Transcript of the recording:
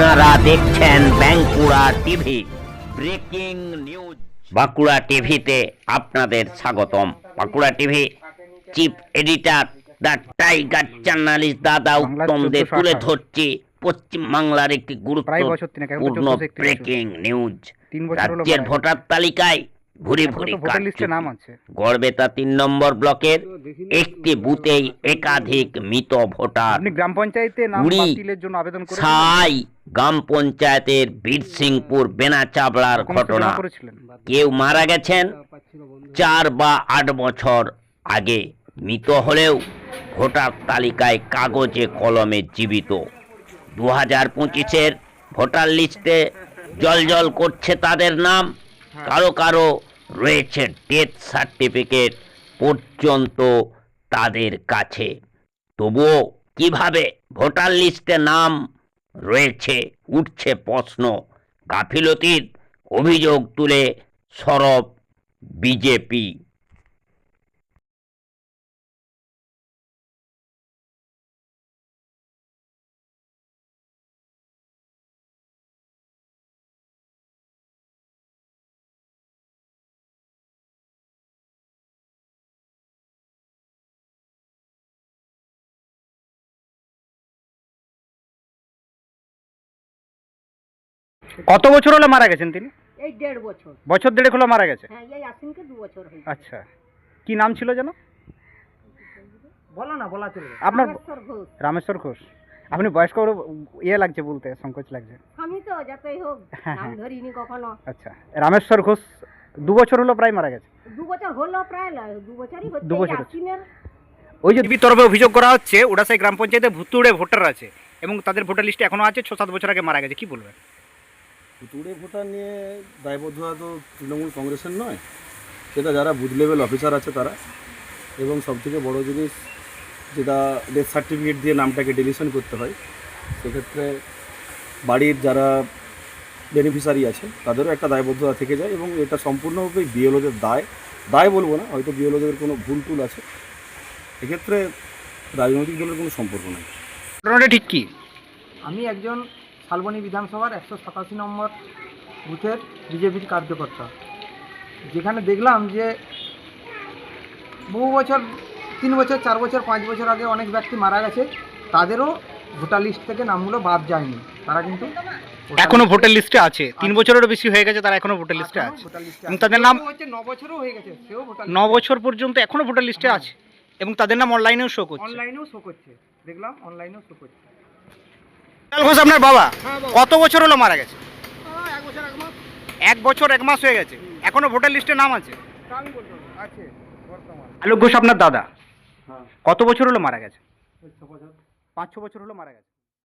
আপনারা দেখছেন Bankura TV breaking news. Bankura টিভিতে আপনাদের স্বাগতম। Bankura TV chief editor the tiger journalist দাদা উত্তমদের তুলে ধরছি পশ্চিম বাংলার একটি গুরুত্বপূর্ণ ব্রেকিং নিউজ। রাজ্যের ভোটার তালিকায় ভুরি ভুরি তো ভোটার লিস্টে নাম আছে। গড়বেতা তিন নম্বর ব্লকের একটি বুথেই একাধিক মৃত ভোটার। আপনি গ্রাম পঞ্চায়েতে নাম কুড়ি, বাতিলের জন্য আবেদন করেছিলেন গ্রাম পঞ্চায়েতের বীরসিংপুর বেনা চাবড়ার ঘটনা। কেউ মারা গেছেন চার বা আট বছর আগে। মৃত হলেও ভোটার তালিকায় কাগজে কলমে জীবিত। দু হাজার পঁচিশের ভোটার লিস্টে জল করছে তাদের নাম। কারও কারও রয়েছে ডেথ সার্টিফিকেট পর্যন্ত তাদের কাছে। তবুও কীভাবে ভোটার লিস্টে নাম রয়েছে, উঠছে প্রশ্ন। গাফিলতির অভিযোগ তুলে সরব বিজেপি। কত বছর হলো মারা গেছেন তিনি? এই দেড় বছর। বছর দেড়েক হলো মারা গেছে? হ্যাঁ এই আশ্বিনকে দু বছর হয়েছে। আচ্ছা কি নাম ছিল যেন? বলো না বলা চলবে। আপনার রামেশ্বর ঘোষ। আপনি বয়স্ক ইয়ে লাগছে বলতে সংকোচ লাগছে। আমি তো যতই হোক হ্যাঁ, নাম হ্যাঁ। ধরিনি কখনো। আচ্ছা রামেশ্বর ঘোষ দু বছর হলো প্রায় মারা গেছে? দু বছর হলো প্রায় দু বছরই হচ্ছে দু বছর। ওই যে বিজেপির তরফে অভিযোগ করা হচ্ছে ওড়াসাই গ্রাম পঞ্চায়েতে ভুতুড়ে ভোটার আছে এবং তাদের ভোটার লিস্টে এখনও আছে ছ সাত বছর আগে মারা গেছে কি বলবেন? ভুতুড়ে ভোটার নিয়ে দায়বদ্ধতা তো তৃণমূল কংগ্রেসের নয়। সেটা যারা বুথ লেভেল অফিসার আছে তারা। এবং সবথেকে বড় জিনিস যেটা ডেথ সার্টিফিকেট দিয়ে নামটাকে ডিলিশন করতে হয় সেক্ষেত্রে বাড়ির যারা বেনিফিশিয়ারি আছে তাদেরও একটা দায়বদ্ধতা থেকে যায় এবং এটা সম্পূর্ণভাবে বিএলওদের দায়। দায় বলব না হয়তো বিএলওদের কোনো ভুল টুল আছে। এক্ষেত্রে রাজনৈতিক দলের কোনো সম্পর্ক নেই। ঘটনাটা ঠিক কি? আমি একজন শালবনী বিধানসভার একশো সাতাশি নম্বর বুথের বিজেপির কার্যকর্তা। যেখানে দেখলাম যে বহু বছর তিন বছর চার বছর পাঁচ বছর আগে অনেক ব্যক্তি মারা গেছে তাদেরও ভোটার লিস্ট থেকে নামগুলো বাদ যায়নি। তারা কিন্তু এখনও ভোটার লিস্টে আছে। তিন বছরেরও বেশি হয়ে গেছে তারা এখনও ভোটার লিস্টে আছে। এবং তাদের নাম- হচ্ছে ন বছরও হয়ে গেছে সেও ভোটার ন বছর পর্যন্ত এখনও ভোটার লিস্টে আছে। এবং তাদের নাম অনলাইনেও শো করছে। অনলাইনেও শো করছে। দেখলাম অনলাইনেও শো করছে। বিশাল ঘোষ আপনার বাবা? কত বছর হলো মারা গেছে? এক বছর এক মাস। হয়ে গেছে। এখনও ভোটার লিস্টে নাম আছে? আলোক ঘোষ আপনার দাদা? হ্যাঁ। কত বছর হলো মারা গেছে? পাঁচ ছ বছর হলো মারা গেছে।